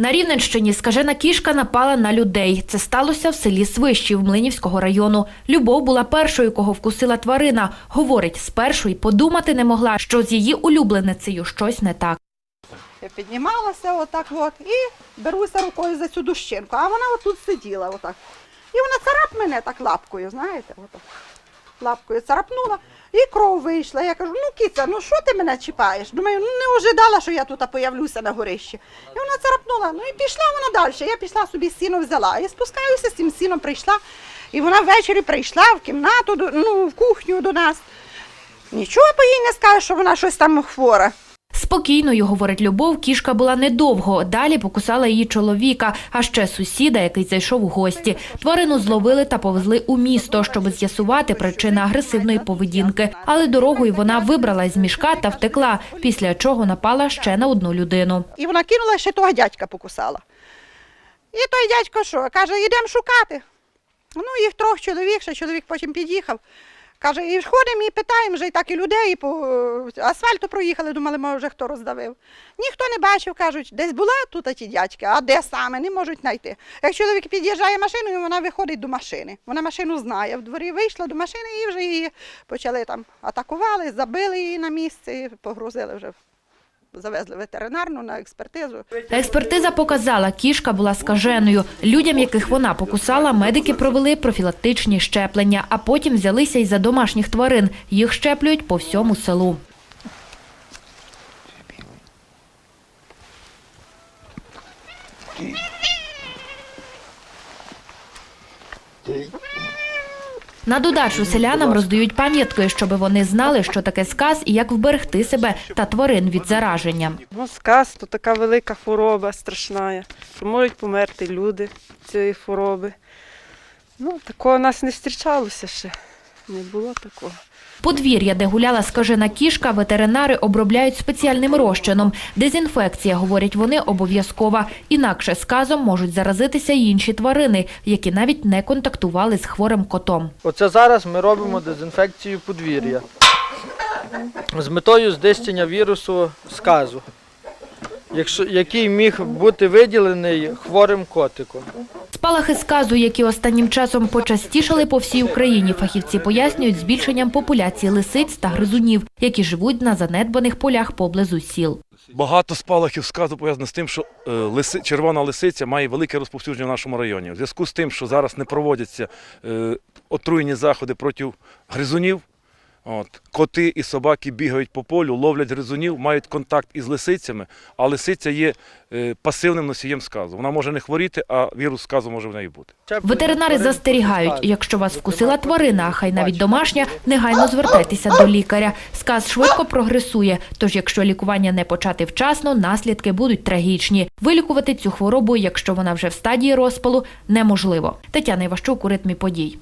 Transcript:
На Рівненщині скажена кішка напала на людей. Це сталося в селі Свищів Млинівського району. Любов була першою, кого вкусила тварина. Говорить, спершу й подумати не могла, що з її улюбленицею щось не так. Я піднімалася отак от і беруся рукою за цю дощинку, а вона отут сиділа отак. І вона царап мене так лапкою, знаєте, отак. Лапкою царапнула, і кров вийшла. Я кажу, ну кіця, ну що ти мене чіпаєш? Думаю, ну не ожидала, що я тут появлюся на горищі. І вона царапнула. Ну і пішла вона далі. Я пішла собі сіно взяла. І спускаюся з цим сіном прийшла. І вона ввечері прийшла в кімнату, ну, в кухню до нас. Нічого по їй не скажеш, що вона щось там хвора. Спокійною, говорить Любов, кішка була недовго. Далі покусала її чоловіка, а ще сусіда, який зайшов у гості. Тварину зловили та повезли у місто, щоб з'ясувати причини агресивної поведінки. Але дорогою вона вибралась з мішка та втекла, після чого напала ще на одну людину. І вона кинула, ще того дядька покусала. І той дядько що? Каже, йдемо шукати. Ну, їх трьох чоловік, ще чоловік потім під'їхав. Каже, і ходимо і питаємо вже і так і людей по е, асфальту проїхали, думали, може хто роздавив. Ніхто не бачив, кажуть, десь була тут ті дядьки, а де саме, не можуть знайти. Як чоловік під'їжджає машиною, вона виходить до машини. Вона машину знає. В дворі вийшла до машини і вже її почали там атакували, забили її на місці, погрузили вже. Завезли ветеринарну на експертизу. Експертиза показала, кішка була скаженою. Людям, яких вона покусала, медики провели профілактичні щеплення, а потім взялися й за домашніх тварин. Їх щеплюють по всьому селу. На додачу селянам роздають пам'ятки, щоб вони знали, що таке сказ і як вберегти себе та тварин від зараження. Ну, сказ то така велика хвороба страшна, можуть померти люди цієї хвороби. Ну, такого нас не зустрічалося ще. Не було такого. Подвір'я, де гуляла скажена кішка, ветеринари обробляють спеціальним розчином. Дезінфекція, говорять вони, обов'язкова. Інакше сказом можуть заразитися й інші тварини, які навіть не контактували з хворим котом. Оце зараз ми робимо дезінфекцію подвір'я з метою знищення вірусу сказу, якщо, який міг бути виділений хворим котиком. Спалахи сказу, які останнім часом почастішали по всій Україні, фахівці пояснюють збільшенням популяції лисиць та гризунів, які живуть на занедбаних полях поблизу сіл. Багато спалахів сказу пов'язано з тим, що е, лиси, червона лисиця має велике розповсюдження в нашому районі. У зв'язку з тим, що зараз не проводяться е, отруйні заходи проти гризунів, от, коти і собаки бігають по полю, ловлять гризунів, мають контакт із лисицями, а лисиця є е, пасивним носієм сказу. Вона може не хворіти, а вірус сказу може в неї бути. Ветеринари застерігають, якщо вас вкусила тварина, а хай навіть домашня, негайно звертайтеся до лікаря. Сказ швидко прогресує, тож якщо лікування не почати вчасно, наслідки будуть трагічні. Вилікувати цю хворобу, якщо вона вже в стадії розпалу, неможливо. Тетяна Іващук у ритмі подій.